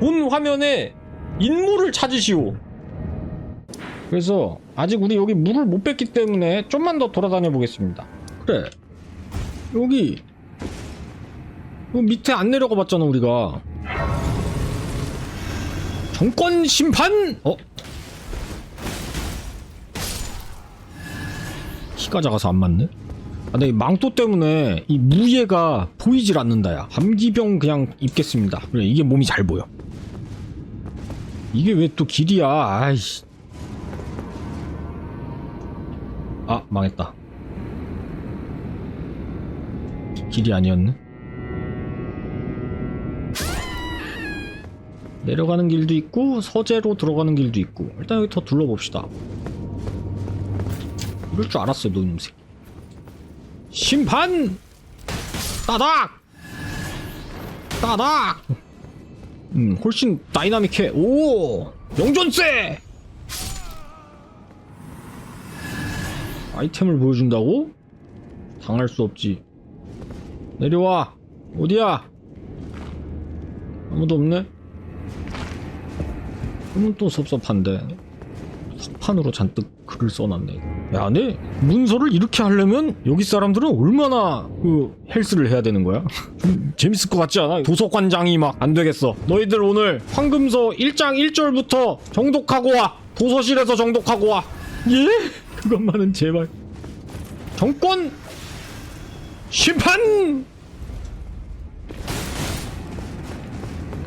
본 화면에 인물을 찾으시오. 그래서 아직 우리 여기 물을 못 뺐기 때문에 좀만 더 돌아다녀 보겠습니다. 그래. 여기 요 밑에 안 내려가 봤잖아 우리가. 정권 심판? 어? 키가 작아서 안 맞네? 아, 근데 이 망토 때문에 이 무예가 보이질 않는다, 야. 감기병 그냥 입겠습니다. 그래, 이게 몸이 잘 보여. 이게 왜 또 길이야, 아이씨. 아, 망했다. 길이 아니었네? 내려가는 길도 있고, 서재로 들어가는 길도 있고. 일단 여기 더 둘러봅시다. 이럴 줄 알았어요, 노님 새끼. 심판! 따닥! 따닥! 음, 훨씬 다이나믹해. 오! 영존세! 아이템을 보여준다고? 당할 수 없지. 내려와! 어디야? 아무도 없네? 그러면 또 섭섭한데. 석판으로 잔뜩 글을 써놨네. 야, 네 문서를 이렇게 하려면 여기 사람들은 얼마나 그 헬스를 해야 되는 거야? 좀 재밌을 것 같지 않아? 도서관장이 막 안 되겠어. 너희들 오늘 황금서 1장 1절부터 정독하고 와. 도서실에서 정독하고 와. 예? 그것만은 제발. 정권 심판.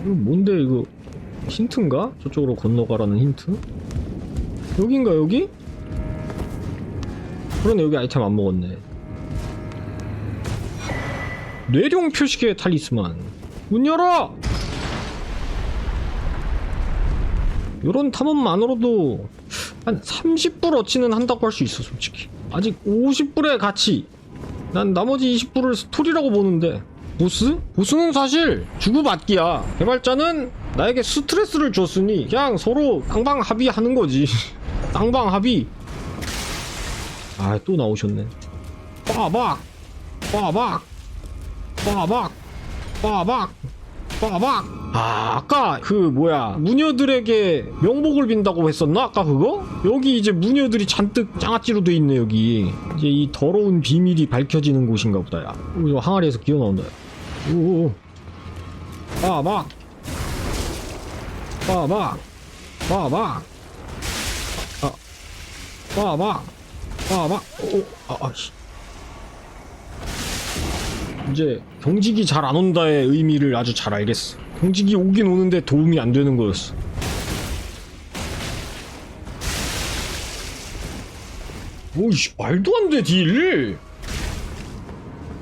이거 뭔데 이거 힌트인가? 저쪽으로 건너가라는 힌트? 여긴가 여기? 그러네 여기 아이템 안 먹었네. 뇌룡 표식의 탈리스만. 문 열어! 요런 탐험만으로도 한 30불 어치는 한다고 할 수 있어 솔직히. 아직 50불의 가치 난 나머지 20불을 스토리라고 보는데. 보스? 보스는 사실 주고받기야. 개발자는 나에게 스트레스를 줬으니 그냥 서로 땅방 합의하는 거지 땅방 합의 아 또 나오셨네. 빠박 빠박 빠박 빠박 빠박. 아 아까 그 뭐야 무녀들에게 명복을 빈다고 했었나? 아까 그거? 여기 이제 무녀들이 잔뜩 장아찌로 돼 있네 여기. 이제 이 더러운 비밀이 밝혀지는 곳인가 보다 야. 이거 항아리에서 기어 나온다. 야 오오. 빠박 빠박 빠박. 아 빠박 빠박 오아 아씨 이제 경직이 잘 안 온다의 의미를 아주 잘 알겠어. 경직이 오긴 오는데 도움이 안 되는 거였어. 오이씨 말도 안 돼 딜.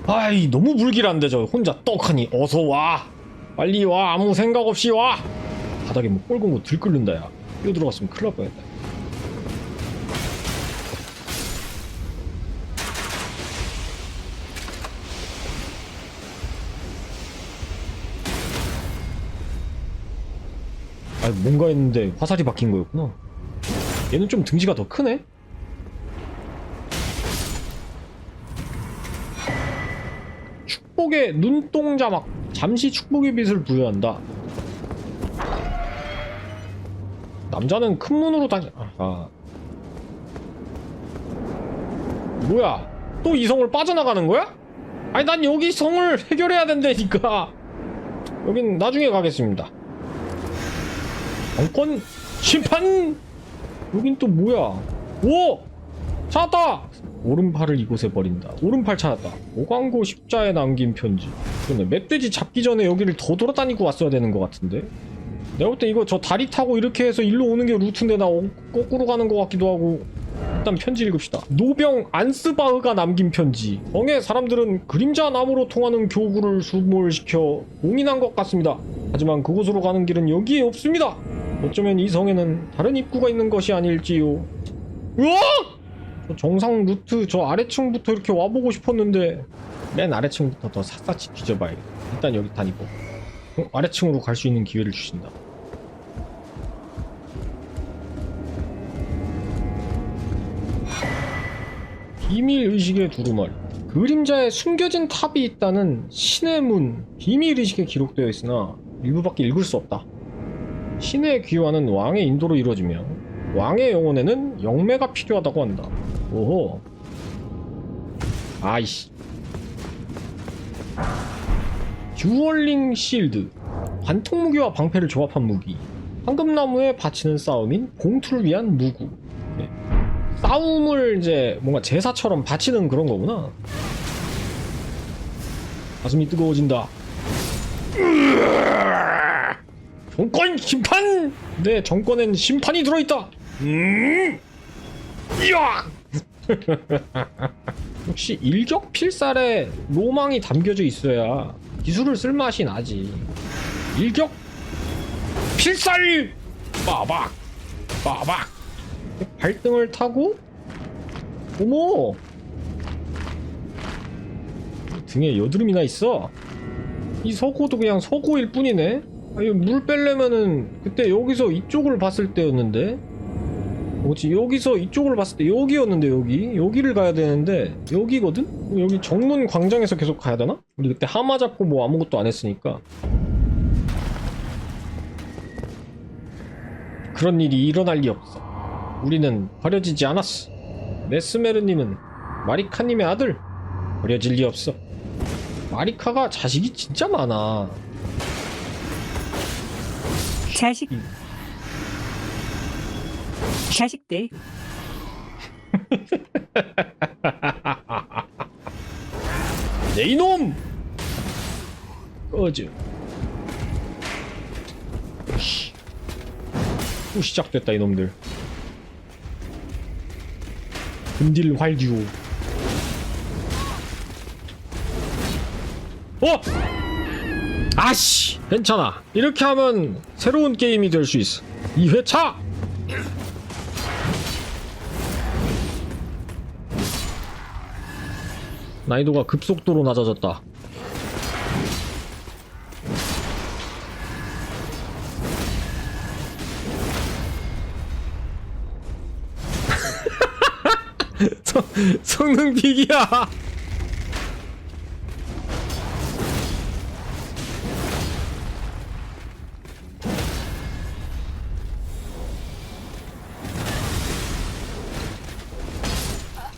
아이 너무 불길한데 저 혼자 떡하니 어서 와. 빨리 와 아무 생각 없이 와. 바닥에 뭐 꼴고 뭐 들끓는다 야. 뛰어 들어갔으면 큰일 날 뻔했다. 뭔가 했는데 화살이 박힌 거였구나. 얘는 좀 등지가 더 크네? 축복의 눈동자 막 잠시 축복의 빛을 부여한다. 남자는 큰 문으로 다니 아. 뭐야? 또 이 성을 빠져나가는 거야? 아니 난 여기 성을 해결해야 된다니까. 여긴 나중에 가겠습니다 정권 심판? 여긴 또 뭐야? 오! 찾았다! 오른팔을 이곳에 버린다. 오른팔 찾았다. 오광고 십자에 남긴 편지. 그러네. 멧돼지 잡기 전에 여기를 더 돌아다니고 왔어야 되는 것 같은데? 내가 볼 때 이거 저 다리 타고 이렇게 해서 일로 오는 게 루트인데 나 어- 거꾸로 가는 것 같기도 하고. 일단 편지 읽읍시다. 노병 안스바흐가 남긴 편지. 성의 사람들은 그림자 나무로 통하는 교구를 수몰시켜 공인한 것 같습니다. 하지만 그곳으로 가는 길은 여기에 없습니다 어쩌면 이 성에는 다른 입구가 있는 것이 아닐지요. 으악! 저 정상 루트 저 아래층부터 이렇게 와보고 싶었는데 맨 아래층부터 더 샅샅이 뒤져봐야겠다. 일단 여기 다니고 어, 아래층으로 갈 수 있는 기회를 주신다. 비밀 의식의 두루마리. 그림자에 숨겨진 탑이 있다는 신의 문 비밀 의식에 기록되어 있으나 일부밖에 읽을 수 없다. 신의 귀환은 왕의 인도로 이루어지며 왕의 영혼에는 영매가 필요하다고 한다. 오호. 아이씨. 듀얼링 실드. 관통 무기와 방패를 조합한 무기. 황금나무에 바치는 싸움인 공투를 위한 무구. 네. 싸움을 이제 뭔가 제사처럼 바치는 그런 거구나. 가슴이 뜨거워진다. 정권 심판! 네, 정권엔 심판이 들어있다! 음! 이야! 역시 일격 필살에 로망이 담겨져 있어야 기술을 쓸 맛이 나지. 일격 필살! 빠박! 빠박! 발등을 타고 어머! 등에 여드름이나 있어. 이 서고도 그냥 서고일 뿐이네. 아니 물 빼려면은 그때 여기서 이쪽을 봤을 때였는데? 뭐지? 여기서 이쪽을 봤을 때 여기였는데 여기? 여기를 가야 되는데 여기거든? 여기 정문 광장에서 계속 가야 되나? 우리 그때 하마 잡고 뭐 아무것도 안 했으니까. 그런 일이 일어날 리 없어. 우리는 버려지지 않았어. 메스메르님은 마리카님의 아들 버려질 리 없어. 마리카가 자식이 진짜 많아 자식 자식들 내 이놈! 꺼져. 씨. 또 시작됐다 이놈들. 금딜 활듀오. 어! 아씨! 괜찮아. 이렇게 하면 새로운 게임이 될 수 있어. 2회차! 난이도가 급속도로 낮아졌다. 성, 성능 비기야!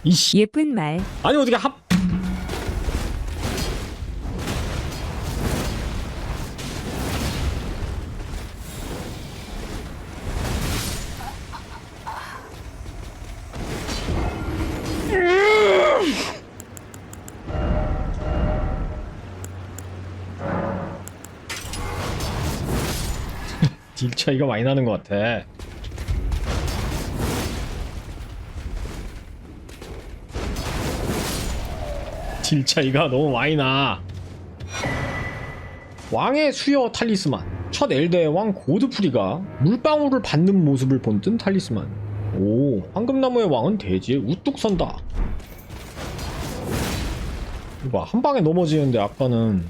이씨. 예쁜 말 아니 어떻게 합 딜 차이가 많이 나는 것 같아. 딜 차이가 너무 많이 나. 왕의 수여 탈리스만. 첫 엘드의 왕 고드프리가 물방울을 받는 모습을 본뜬 탈리스만. 오, 황금나무의 왕은 대지에 우뚝 선다. 이봐, 한 방에 넘어지는데 아까는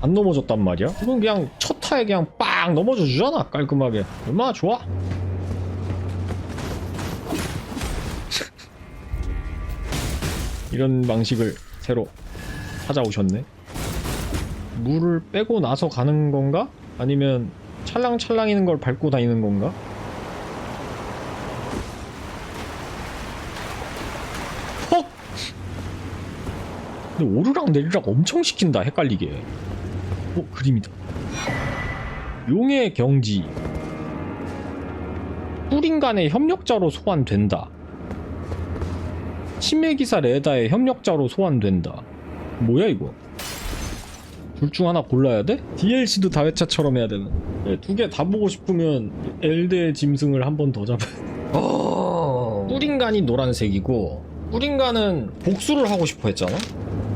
안 넘어졌단 말이야? 이건 그냥 첫 타에 그냥 빵 넘어져 주잖아, 깔끔하게. 얼마나 좋아? 이런 방식을 새로 찾아오셨네. 물을 빼고 나서 가는 건가? 아니면 찰랑찰랑이는 걸 밟고 다니는 건가? 헉! 근데 오르락 내리락 엄청 시킨다 헷갈리게 어? 그림이다 용의 경지 뿌린 간의 협력자로 소환된다 치매기사 레다의 협력자로 소환된다. 뭐야 이거? 둘 중 하나 골라야 돼? DLC도 다회차처럼 해야 되는. 네, 두 개 다 보고 싶으면 엘드의 짐승을 한 번 더 잡아. 어. 뿌린간이 노란색이고 뿌린간은 복수를 하고 싶어 했잖아.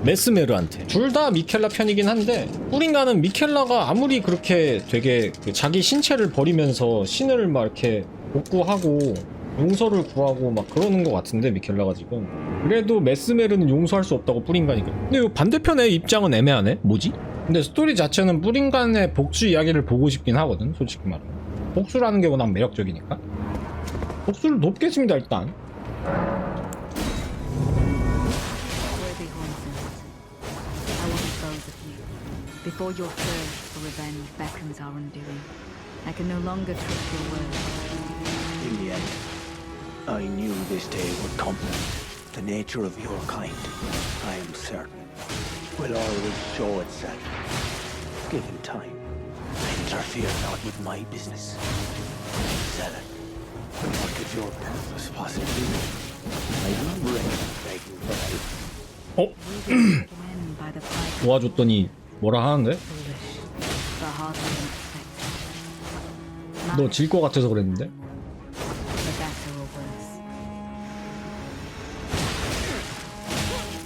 메스메르한테 둘 다 미켈라 편이긴 한데 뿌린간은 미켈라가 아무리 그렇게 되게 그 자기 신체를 버리면서 신을 막 이렇게 복구하고 용서를 구하고 막 그러는 것 같은데 미켈라가 지금. 그래도 메스메르는 용서할 수 없다고 뿌린간이니까. 근데 이 반대편의 입장은 애매하네. 뭐지? 근데 스토리 자체는 뿌린간의 복수 이야기를 보고 싶긴 하거든 솔직히 말하면. 복수라는 게 워낙 매력적이니까. 복수를 높겠습니다 일단. I will dispose of you. Before your thirst for revenge beckons our undoing, I can no longer trust your words. In the end, I knew this day would come. The nature of your kind, I am certain, will always show itself. Given time, interfere not with my business. Zealot, what could your purpose possibly be? I am ready begging for help. 어? 도와줬더니 뭐라 하는데? but. 너질 것 같아서 그랬는데?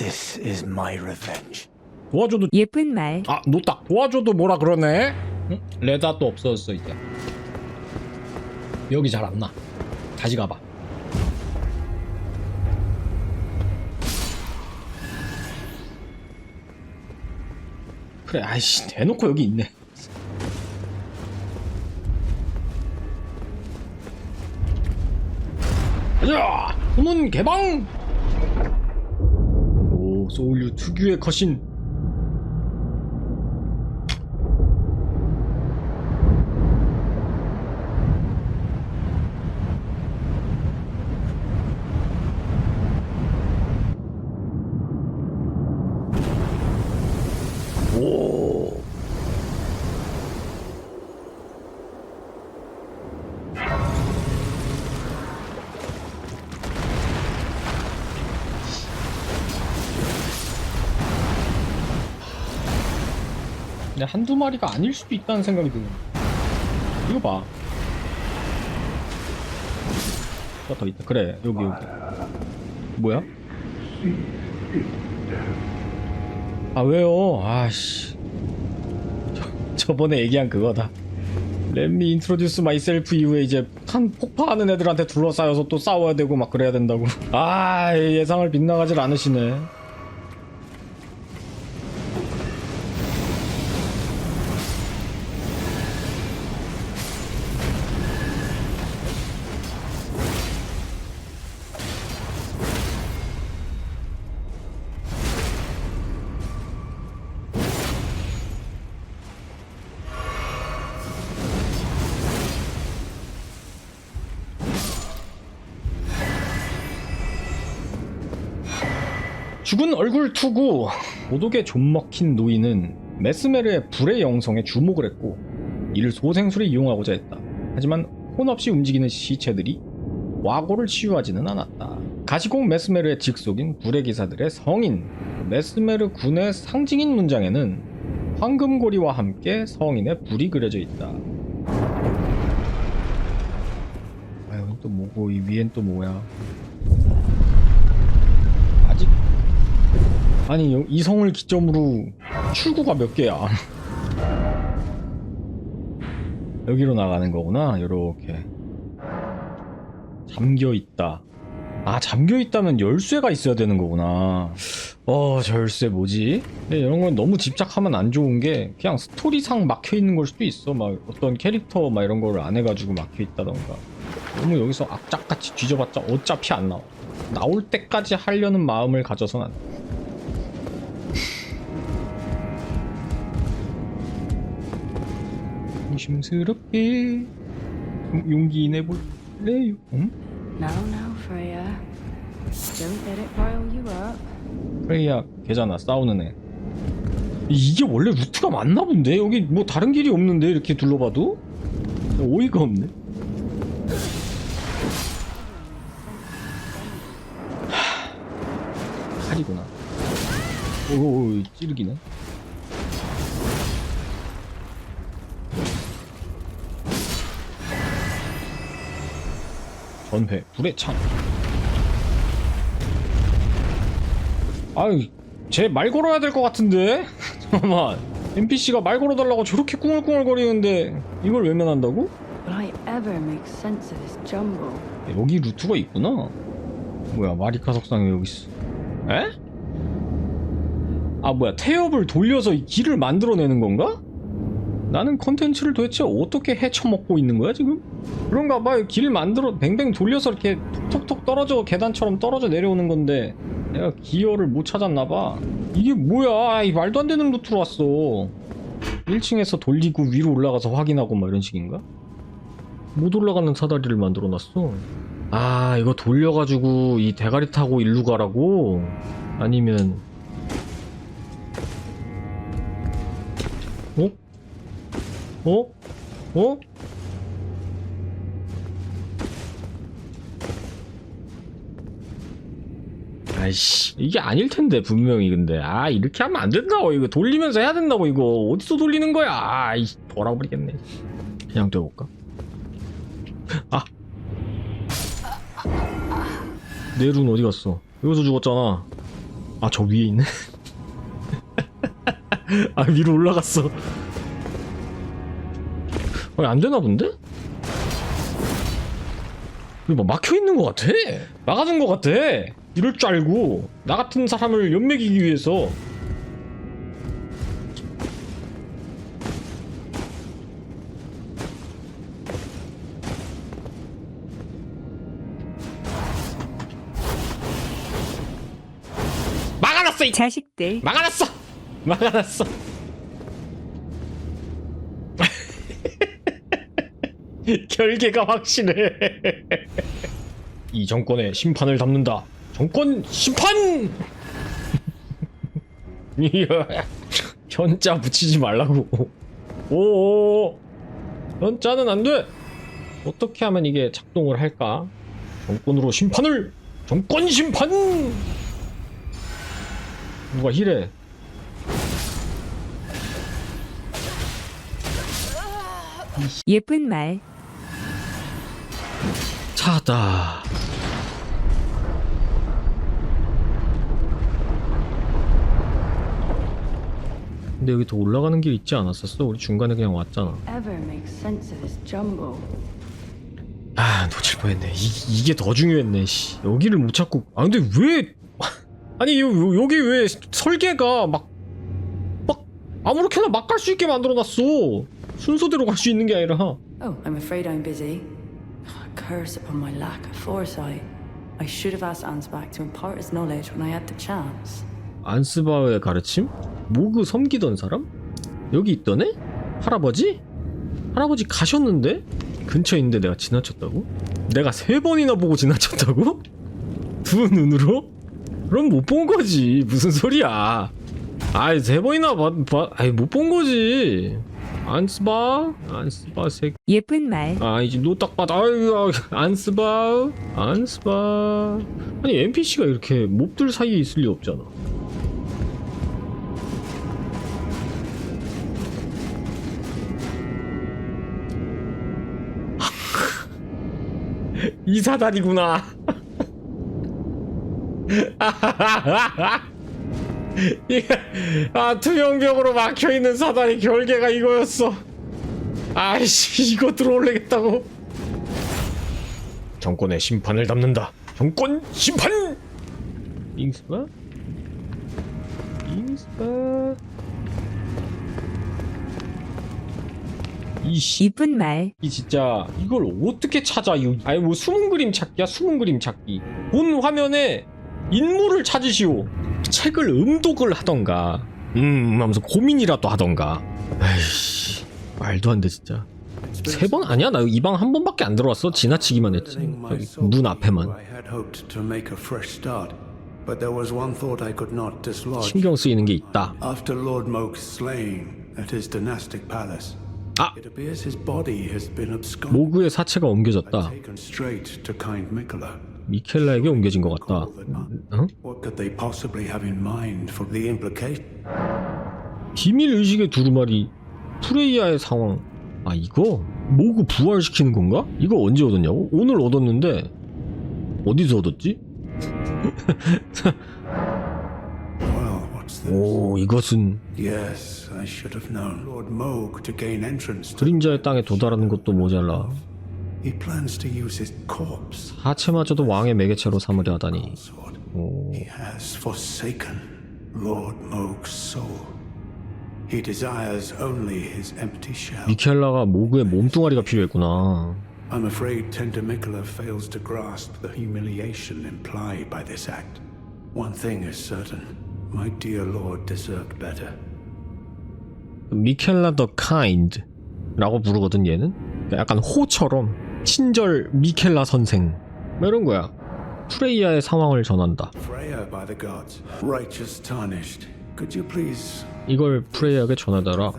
This is my revenge. 도와줘도 예쁜 말. 아 노딱 도와줘도 뭐라 그러네? 응? 레다 또 없어졌어 이제 여기 잘 안나. 다시 가봐. 그래 아이씨 대놓고 여기 있네. 가자 후문 개방! 오 소울류 특유의 컷신 근데 한두 마리가 아닐 수도 있다는 생각이 드네. 이거 봐. 하나 더 있다. 그래, 여기, 여기. 뭐야? 아 왜요? 아씨 저, 저번에 얘기한 그거다 렛미 인트로듀스 마이셀프 이후에 이제 한 폭파하는 애들한테 둘러싸여서 또 싸워야 되고 막 그래야 된다고 아 예상을 빗나가질 않으시네 죽은 얼굴 투구 고독에 좀먹힌 노인은 메스메르의 불의 영성에 주목을 했고 이를 소생술에 이용하고자 했다. 하지만 혼 없이 움직이는 시체들이 와고를 치유하지는 않았다. 가시공 메스메르의 직속인 불의 기사들의 성인 메스메르 군의 상징인 문장에는 황금고리와 함께 성인의 불이 그려져 있다. 아 여기 또 뭐고 이 위엔 또 뭐야? 아직 아니 여- 이 성을 기점으로 출구가 몇 개야? 여기로 나가는 거구나. 요렇게 잠겨 있다. 아 잠겨 있다면 열쇠가 있어야 되는 거구나. 어, 저 열쇠 뭐지? 근데 이런 건 너무 집착하면 안 좋은 게 그냥 스토리상 막혀 있는 걸 수도 있어. 막 어떤 캐릭터 막 이런 걸안 해가지고 막혀 있다던가. 너무 여기서 악착같이 뒤져봤자 어차피 안 나와. 나올 때까지 하려는 마음을 가져선 안 돼. 조심스럽게 좀 용기 내볼래요? 응? No, no, Freya. Don't let it rile you up. 프레이야 걔잖아 싸우는 애 이게 원래 루트가 맞나 본데? 여기 뭐 다른 길이 없는데 이렇게 둘러봐도? 오이가 없네 하... 칼이구나 오오 찌르기네 전회 불의 창 아유 쟤말 걸어야 될 것 같은데 잠깐만 NPC가 말 걸어달라고 저렇게 꿍얼꿍얼거리는데 이걸 외면한다고? 여기 루트가 있구나. 뭐야 마리카 석상이 여기 있어. 에? 아 뭐야 태엽을 돌려서 이 길을 만들어내는 건가? 나는 컨텐츠를 도대체 어떻게 헤쳐먹고 있는 거야 지금? 그런가 봐. 길 만들어 뱅뱅 돌려서 이렇게 톡톡톡 떨어져 계단처럼 떨어져 내려오는 건데 내가 기어를 못 찾았나 봐. 이게 뭐야? 이 말도 안 되는 루트로 왔어. 1층에서 돌리고 위로 올라가서 확인하고 막 이런 식인가? 못 올라가는 사다리를 만들어 놨어. 아, 이거 돌려가지고 이 대가리 타고 일로 가라고? 아니면 어? 어? 어? 아이씨 이게 아닐 텐데 분명히 근데. 아 이렇게 하면 안 된다고. 이거 돌리면서 해야 된다고 이거. 어디서 돌리는 거야? 아이 돌아버리겠네. 그냥 떼볼까? 아! 내룬 어디 갔어? 여기서 죽었잖아. 아 저 위에 있네? 아 위로 올라갔어 아니 안 되나 본데? 이거 막 막혀 있는 것 같아. 막아준 것 같아. 이럴 줄 알고 나 같은 사람을 연맥이기 위해서. 막아놨어 이 자식들. 막아놨어! 막아놨어! 결계가 확실해. 이 정권의 심판을 담는다. 정권 심판! 이야, 현자 붙이지 말라고. 오, 현자는 안 돼. 어떻게 하면 이게 작동을 할까? 정권으로 심판을! 정권 심판! 누가 힐해? 예쁜 말. 찾았다. 근데 여기 더 올라가는 길 있지 않았었어? 우리 중간에 그냥 왔잖아. 아 놓칠 뻔했네. 이, 이게 더 중요했네. 씨. 여기를 못 찾고. 아 근데 왜? 아니 요, 요- 여기 왜 설계가 막 막 아무렇게나 막 갈 수 있게 만들어놨어. 순서대로 갈 수 있는 게 아니라. Oh, Busy. Curse upon my lack of foresight. I should have asked Ansbach to impart his knowledge when I had the chance. 안스바의 가르침? 모그 섬기던 사람? 여기 애? 할아버지? 할아버지 가셨는데? 근처에 있는데 내가 지나쳤다고? 내가 세 번이나 보고 지나쳤다고? 두 눈으로? 그럼 못 본 거지 무슨 소리야 아이 세 번이나 봐, 봐 아이 못 본 거지 안스바? 안스바 새 예쁜 말. 아 이제 노딱밭 아유 안스바. 안스바. 아니 NPC가 이렇게 몹들 사이에 있을 리 없잖아. 이 사다리구나 아 투명벽으로 막혀있는 사다리 결계가 이거였어. 아이씨 이거 들어올래겠다고. 정권의 심판을 담는다. 정권 심판! 잉스바 잉스바 이씨. 이쁜 말. 이 진짜 이걸 어떻게 찾아 이 아니 뭐 숨은 그림 찾기야? 숨은 그림 찾기. 본 화면에 인물을 찾으시오 책을 음독을 하던가 음 하면서 고민이라도 하던가 에이씨 말도 안 돼 진짜 세 번 아니야 나 이 방 한 번밖에 안 들어왔어 지나치기만 했지 여기 문 앞에만 I had hoped to make a fresh start, but there was one thought I could not dislodge. 신경 쓰이는 게 있다 After Lord Moke's slain at his dynastic palace, 아. 모그의 사체가 옮겨졌다. 미켈라에게 옮겨진 것 같다 어? 비밀 의식의 두루마리 프레이야의 상황 아 이거 모그 부활시키는 건가? 이거 언제 얻었냐고? 오늘 얻었는데 어디서 얻었지? 오 이것은 Yes, I should have known. Lord Moog to gain entrance to 그림자의 땅에 도달하는 것도 모자라 He plans to use his corpse 하체마저도 왕의 매개체로 삼으려 하다니. 오 He has forsaken Lord Moog's soul. He desires only his empty shell. 미켈라가 모그의 몸뚱아리가 필요했구나 I'm afraid Tentamicola fails to grasp the humiliation implied by this act. One thing is certain. My dear lord deserved better. 미켈라 더 카인드 라고 부르거든 얘는 약간 호처럼 친절 미켈라 선생 뭐 이런 거야 프레이야의 상황을 전한다 이걸 프레이야에게 전하더라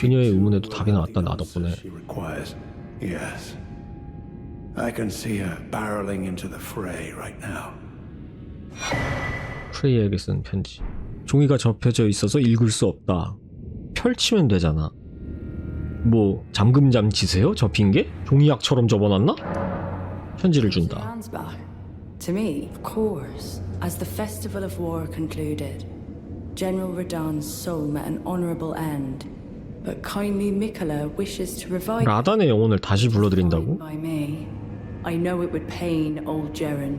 그녀의 의문에도 답이 나왔다 나 덕분에. I can see her barreling into the fray right now. 프레이야에게 쓴 편지 종이가 접혀져 있어서 읽을 수 없다 펼치면 되잖아 뭐 잠금잠 치세요? 접힌 게? 종이약처럼 접어놨나? 편지를 준다 Ansbach. To me, of course. As the festival of war concluded, General Radon's soul met an honourable end. But kindly Mikola wishes to revive 라단의 영혼을 다시 불러들인다고? by me. I know it would pain old Jeren,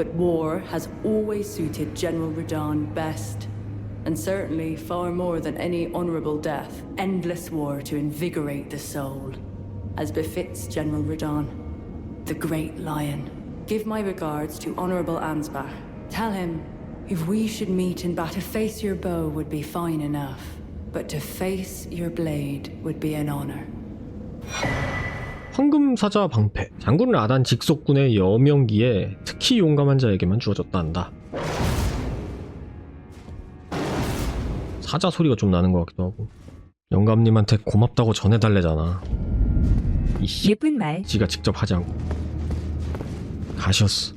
but war has always suited General Radon best. And certainly far more than any honourable death, endless war to invigorate the soul, as befits General Radon, the great lion. Give my regards to Honourable Ansbach. Tell him, if we should meet in battle, to face your bow would be fine enough, but to face your blade would be an honour. 황금사자 방패. 장군 라단 직속군의 여명기에 특히 용감한 자에게만 주어졌다 한다. 사자 소리가 좀 나는 것 같기도 하고. 영감님한테 고맙다고 전해달래잖아. 이 예쁜 말. 씨가 직접 하지 않고. 가셨어